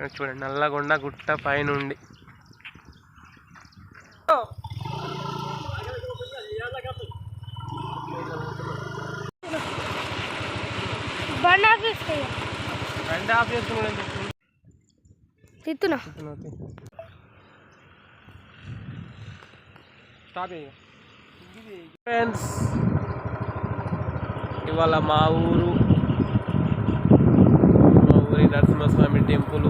చూడండి నల్లగొండ గుట్ట పైనుండి. బండి ఆఫీస్ బండి ఆఫ్ చేసుకుని తిత్తునా? స్టాప్ ఫ్రెండ్స్ ఇవాళ మా ఊరి నరసింహస్వామి టెంపుల్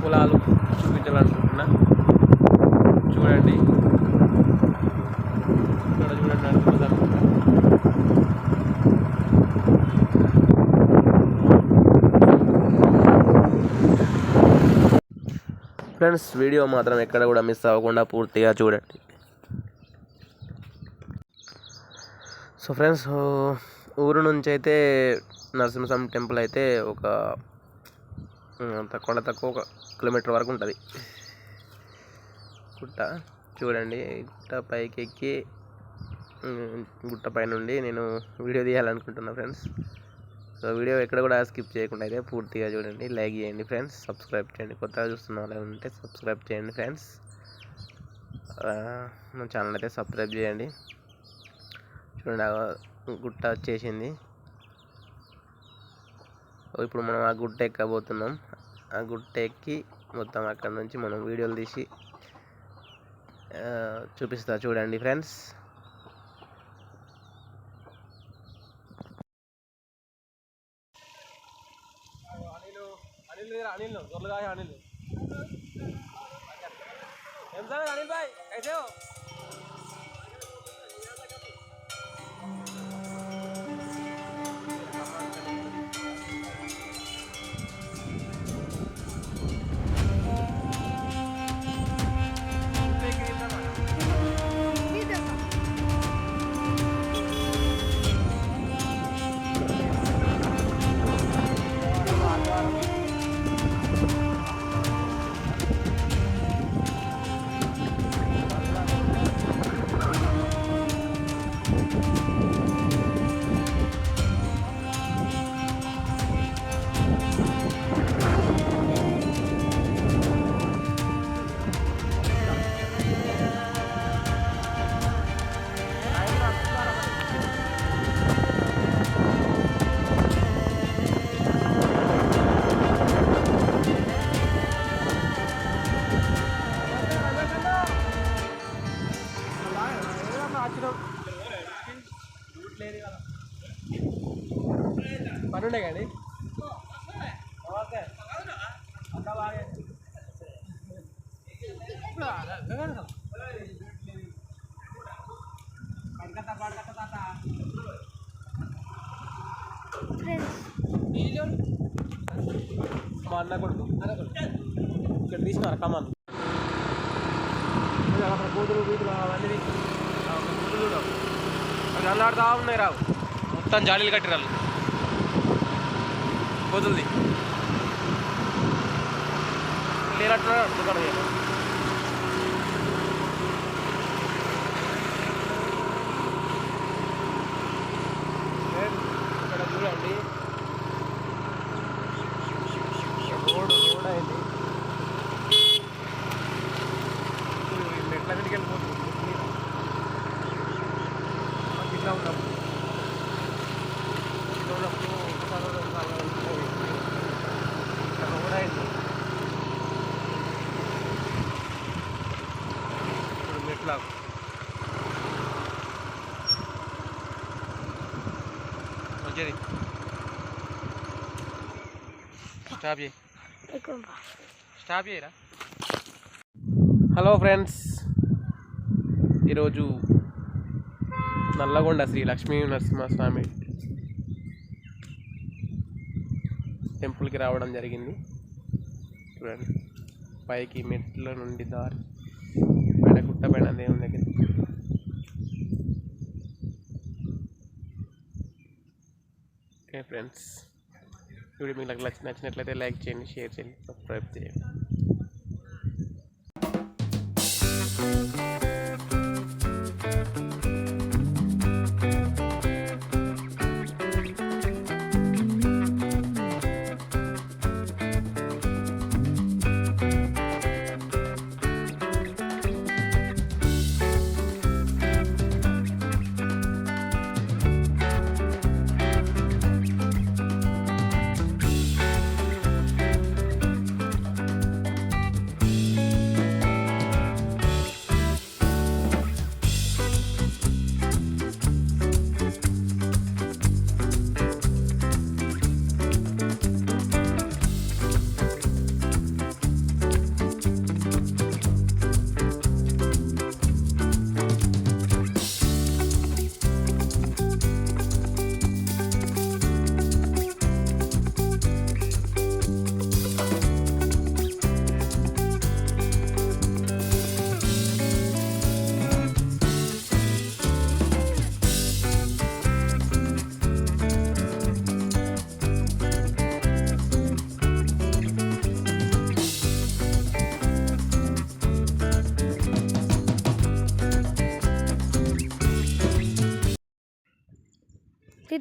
పొలాలు చూపించాలనుకుంటున్నా. చూడండి. ఇక్కడ చూడండి నరసింహస్వామి. ఫ్రెండ్స్ వీడియో మాత్రం ఎక్కడ కూడా మిస్ అవ్వకుండా పూర్తిగా చూడండి. సో ఫ్రెండ్స్ ఊరు నుంచి అయితే నరసింహస్వామి టెంపుల్ అయితే ఒక తక్కువ తక్కువ ఒక కిలోమీటర్ వరకు ఉంటుంది. గుట్ట చూడండి గుట్ట పైకి ఎక్కి గుట్ట పైనుండి నేను వీడియో తీయాలనుకుంటున్నా ఫ్రెండ్స్. సో వీడియో ఎక్కడ కూడా స్కిప్ చేయకుండా అయితే పూర్తిగా చూడండి లైక్ చేయండి ఫ్రెండ్స్ సబ్స్క్రైబ్ చేయండి. కొత్తగా చూస్తున్న వాళ్ళు ఉంటే సబ్స్క్రైబ్ చేయండి ఫ్రెండ్స్. ఆ, ఛానల్ అయితే సబ్స్క్రైబ్ చేయండి. చూడండి గుట్ట వచ్చేసింది. ఇప్పుడు మనం ఆ గుట్ట ఎక్కబోతున్నాం. ఆ గుట్ట ఎక్కి మొత్తం అక్కడ నుంచి మనం వీడియోలు తీసి ఆ, చూపిస్తా చూడండి ఫ్రెండ్స్. అనిల్ అనిల్ గొర్రెలు కాయ అనిల్? ఏం సార్ అనిల్ భాయ్? అయితే మా అన్న కొడుకు ఇక్కడ తీసినారు కమాన్ అక్కడ కూతురు కూతురు అవన్నీ కూతురు చూడు అవి అల్లాడుతూ ఉన్నాయి రావు మొత్తం జాలీలు కట్టిరాలు కోతులది. లేనట్టున్నాడు దుకాణం చేయను ఇక్కడ చూడండి రోడ్ రోడ్ అయింది మెట్ల మీదకి వెళ్ళిపోతుంది మాకు ఇట్లా ఉన్నప్పుడు ఇట్లా ఉన్నప్పుడు ఒకసారి రెండుసార్లు వెళ్తుంది. ఇక్కడ రోడ్ అయింది ఇప్పుడు మెట్ల వచ్చేది స్టాప్ చేయి స్టాప్ చేయరా హలో ఫ్రెండ్స్ ఈరోజు నల్లగొండ శ్రీ లక్ష్మీ నరసింహస్వామి టెంపుల్కి రావడం జరిగింది. చూడండి. పైకి మెట్ల నుండి దారి. పైన గుట్ట పైన దేవుని దగ్గర ఓకే ఫ్రెండ్స్. వీడియో మీకు నచ్చినట్లయితే లైక్ చేయండి షేర్ చేయండి సబ్స్క్రైబ్ చేయండి.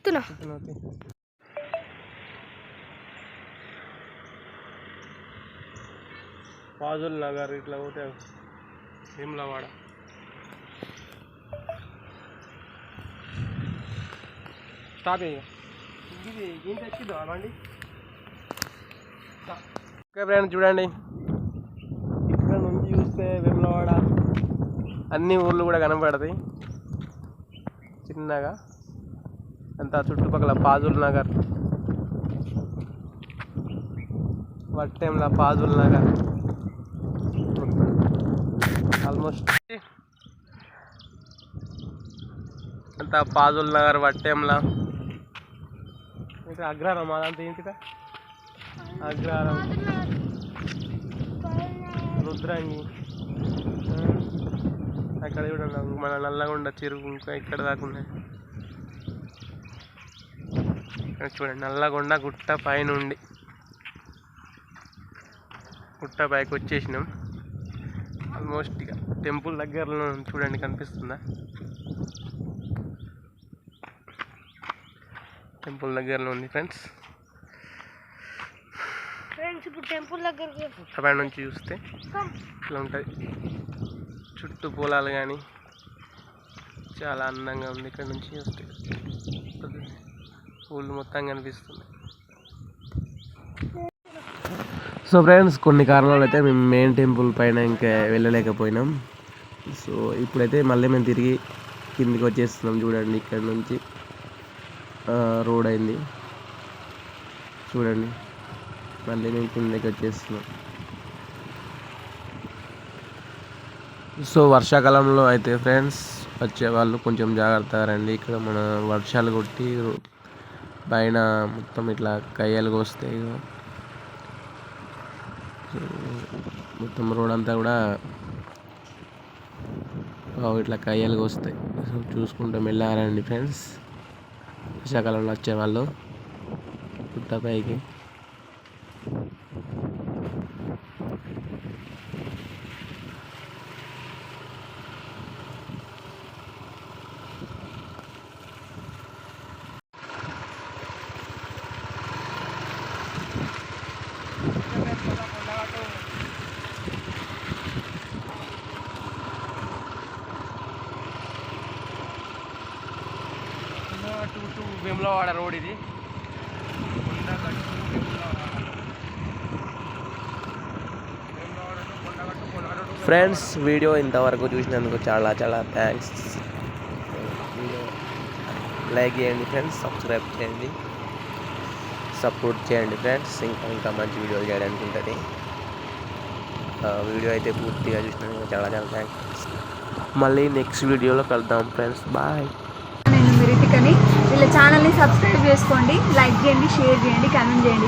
తిత్తునా ఫాజుల్ నగర్ ఇట్లా పోతే భీమ్లవాడ. స్టాప్ ఇది ఇంత ఎక్కిద్దా బండి? ఓకే ఫ్రెండ్స్ చూడండి. ఇక్కడ నుంచి చూస్తే వేములవాడ అన్ని ఊర్లు కూడా కనపడతాయి. చిన్నగా. అంతా చుట్టుపక్కల పాజుల్ నగర్. వట్టెంల పాజుల్ నగర్. ఆల్మోస్ట్ అంతా పాజుల్ నగర్ వట్టెంల ఇంకా అగ్రహారం అదంతా ఏంటిదా? అగ్రహారం. రుద్రాంగి. అక్కడ చూడండి మన నల్లగొండ చెరువు ఇంకా ఇక్కడ దాకా ఉన్నాయి? చూడండి నల్లగొండ గుట్ట పైనుండి. గుట్ట పైకి వచ్చేసినాం. ఆల్మోస్ట్ ఇక టెంపుల్ దగ్గరలో చూడండి కనిపిస్తుందా? టెంపుల్ దగ్గరలో ఉంది ఫ్రెండ్స్. ఫ్రెండ్స్ ఇప్పుడు టెంపుల్ దగ్గరికి గుట్ట పై నుంచి చూస్తే. ఇట్లా ఉంటుంది. చుట్టూ పొలాలు కానీ చాలా అందంగా ఉంది. ఇక్కడ నుంచి చూస్తే ఊళ్ళు మొత్తం కనిపిస్తుంది. సో ఫ్రెండ్స్ కొన్ని కారణాలు అయితే మేము మెయిన్ టెంపుల్ పైన ఇంకా వెళ్ళలేకపోయినాం. సో ఇప్పుడైతే మళ్ళీ మేము తిరిగి కిందికి వచ్చేస్తున్నాం చూడండి ఇక్కడ నుంచి రోడ్ అయింది. చూడండి మళ్ళీ మేము కిందకి వచ్చేస్తున్నాం. సో వర్షాకాలంలో అయితే ఫ్రెండ్స్ వచ్చే వాళ్ళు కొంచెం జాగ్రత్తగా రండి. ఇక్కడ మన వర్షాలు కొట్టి పైన మొత్తం ఇట్లా కయ్యలు కోస్తాయి మొత్తం రోడ్ అంతా కూడా ఇట్లా కయ్యలు కోస్తాయి. సో చూసుకుంటూ వెళ్ళారండి ఫ్రెండ్స్. వర్షాకాలంలో వచ్చేవాళ్ళు పుట్టపైకి టూ టు వేములవాడ రోడ్ ఇది. ఫ్రెండ్స్ వీడియో ఇంతవరకు చూసినందుకు చాలా చాలా థ్యాంక్స్ లైక్ చేయండి ఫ్రెండ్స్ సబ్స్క్రైబ్ చేయండి. సపోర్ట్ చేయండి ఫ్రెండ్స్ ఇంకా ఇంకా మంచి వీడియోలు చేయడానికి ఉంటుంది. వీడియో అయితే పూర్తిగా చూసినందుకు చాలా చాలా థ్యాంక్స్ మళ్ళీ నెక్స్ట్ వీడియోలో కలుద్దాం ఫ్రెండ్స్ బాయ్ నేను మిరిటికని వీళ్ళ ఛానల్ని సబ్స్క్రైబ్ చేసుకోండి లైక్ చేయండి షేర్ చేయండి కామెంట్ చేయండి.